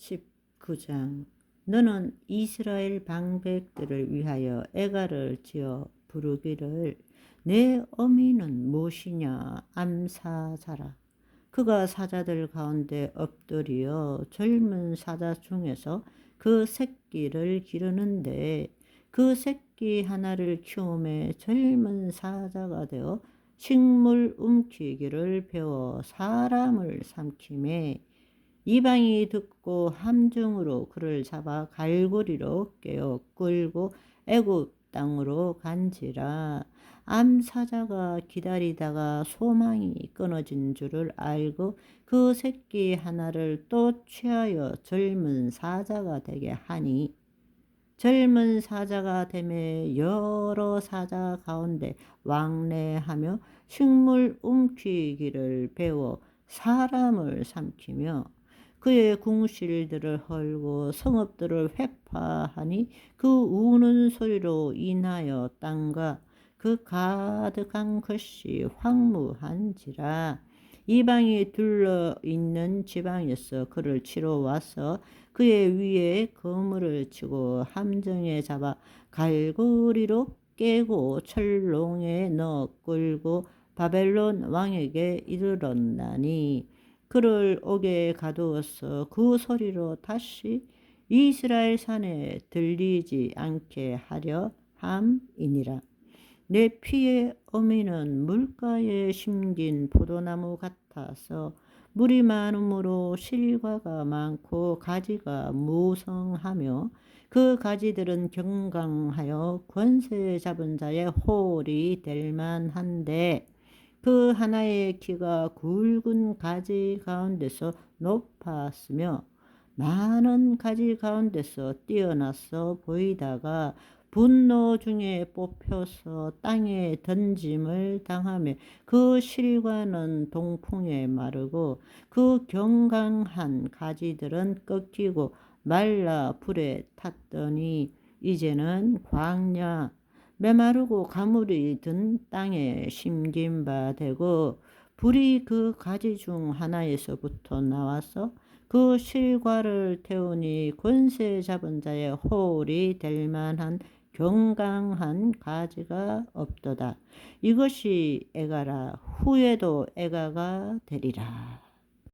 19장 너는 이스라엘 방백들을 위하여 애가를 지어 부르기를 내 어미는 무엇이냐? 암사자라. 그가 사자들 가운데 엎드려 젊은 사자 중에서 그 새끼를 기르는데 그 새끼 하나를 키움에 젊은 사자가 되어 식물 움키기를 배워 사람을 삼킴에 이방이 듣고 함정으로 그를 잡아 갈고리로 깨어 끌고 애굽 땅으로 간지라. 암사자가 기다리다가 소망이 끊어진 줄을 알고 그 새끼 하나를 또 취하여 젊은 사자가 되게 하니. 젊은 사자가 되매 여러 사자 가운데 왕래하며 식물 움키기를 배워 사람을 삼키며 그의 궁실들을 헐고 성읍들을 회파하니 그 우는 소리로 인하여 땅과 그 가득한 것이 황무한지라. 이방이 둘러 있는 지방에서 그를 치러 와서 그의 위에 거물을 치고 함정에 잡아 갈고리로 깨고 철롱에 넣어 끌고 바벨론 왕에게 이르렀나니 그를 옥에 가두어서 그 소리로 다시 이스라엘 산에 들리지 않게 하려 함이니라. 내 피의 어미는 물가에 심긴 포도나무 같아서 물이 많으므로 실과가 많고 가지가 무성하며 그 가지들은 경강하여 권세 잡은 자의 홀이 될 만한데 그 하나의 키가 굵은 가지 가운데서 높았으며 많은 가지 가운데서 뛰어나서 보이다가 분노 중에 뽑혀서 땅에 던짐을 당하며 그 실과는 동풍에 마르고 그 경강한 가지들은 꺾이고 말라 불에 탔더니 이제는 광야 메마르고 가물이 든 땅에 심긴 바 되고 불이 그 가지 중 하나에서부터 나와서 그 실과를 태우니 권세 잡은 자의 호울이 될 만한 경강한 가지가 없도다. 이것이 애가라 후에도 애가가 되리라.